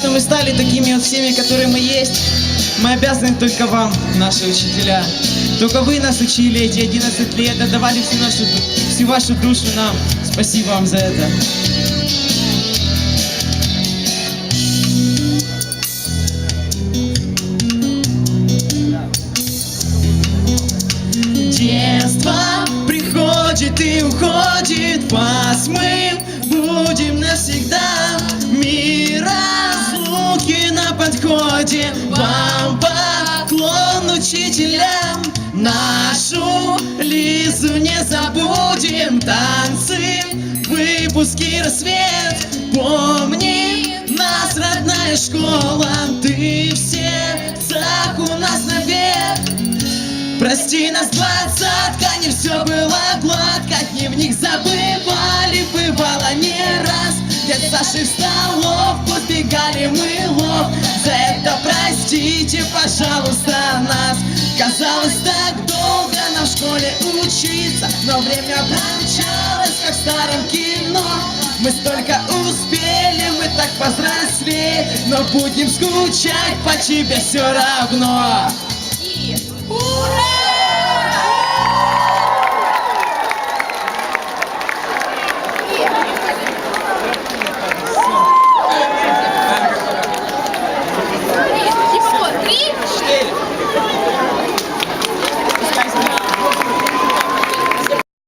что мы стали такими вот всеми, которые мы есть, мы обязаны только вам, наши учителя. Только вы нас учили эти 11 лет, отдавали всю, нашу, всю вашу душу нам. Спасибо вам за это. Детство приходит и уходит, вас подходе, вам поклон учителям. Нашу Лизу не забудем, танцы, выпуски, рассвет. Помни, нас родная школа, ты в сердцах у нас навек. Прости нас, двадцатка, не все было гладко Дневник забывали, бывало не раз Дед Саши в столовку сбегали мы пожалуйста, нас Казалось так долго нам в школе учиться Но время промчалось, как в старом кино Мы столько успели, мы так повзрослели Но будем скучать по тебе все равно!